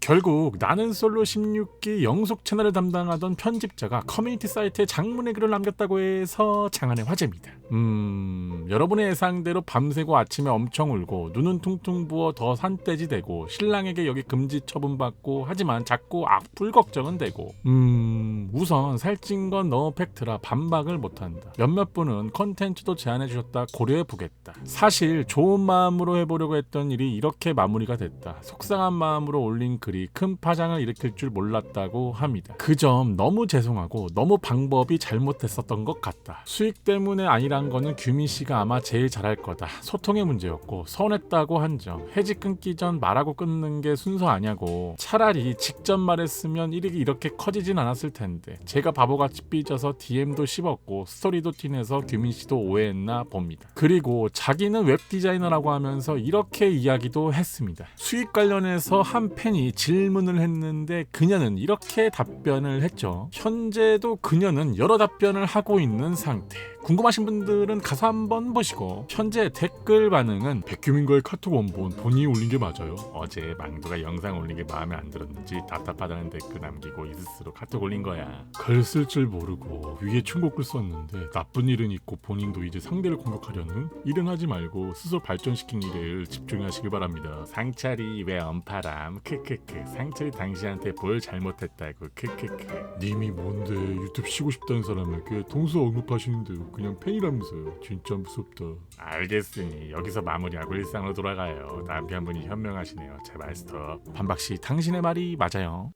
결국 나는 솔로 16기 영속 채널을 담당하던 편집자가 커뮤니티 사이트에 장문의 글을 남겼다고 해서 장안의 화제입니다. 음, 여러분의 예상대로 밤새고 아침에 엄청 울고 눈은 퉁퉁 부어 더 산돼지 되고 신랑에게 여기 금지 처분받고 하지만 자꾸 악플 걱정은 되고 음, 우선 살찐 건 너무 팩트라 반박을 못한다. 몇몇 분은 컨텐츠도 제안해 주셨다 고려해 보겠다. 사실 좋은 마음으로 해보려고 했던 일이 이렇게 마무리가 됐다. 속상한 마음으로 올린 글이 큰 파장을 일으킬 줄 몰랐다고 합니다. 그 점 너무 죄송하고 너무 방법이 잘못됐었던 것 같다. 수익 때문에 아니란 거는 규민 씨가 아마 제일 잘할 거다. 소통의 문제였고 서운했다고 한 점. 해지 끊기 전 말하고 끊는 게 순서 아냐고. 차라리 직접 말했으면 일이 이렇게 커지진 않았을 텐데. 제가 바보같이 삐져서 DM도 씹었고 스토리도 티내서 규민 씨도 오해했나 봅니다. 그리고 자기는 웹 디자이너라고 하면서 이렇게 이야기도 했습니다. 수익 관련해서 한 팬이 질문을 했는데 그녀는 이렇게 답변을 했죠. 현재도 그녀는 여러 답변을 하고 있는 상태. 궁금하신 분들은 가서 한번 보시고 현재 댓글 반응은 백규민과의 카톡 원본 본인이 올린 게 맞아요. 어제 망두가 영상 올린 게 마음에 안 들었는지 답답하다는 댓글 남기고 이스스로 카톡 올린 거야. 글 쓸 줄 모르고 위에 충고글 썼는데 나쁜 일은 있고 본인도 이제 상대를 공격하려는 일은 하지 말고 스스로 발전시킨 일을 집중하시길 바랍니다. 상철이 왜 언파람? 크크크. 상철이 당신한테 뭘 잘못했다고? 크크크. 님이 뭔데 유튜브 쉬고 싶다는 사람에게 동서 언급하시는데요. 그냥 팬이라면서요. 진짜 무 섭다. 알겠으니 여기서 마무리하고 일상으로 돌아가요. 남편분이 현명하시네요. 제발 스톱. 반박씨 당신의 말이 맞아요.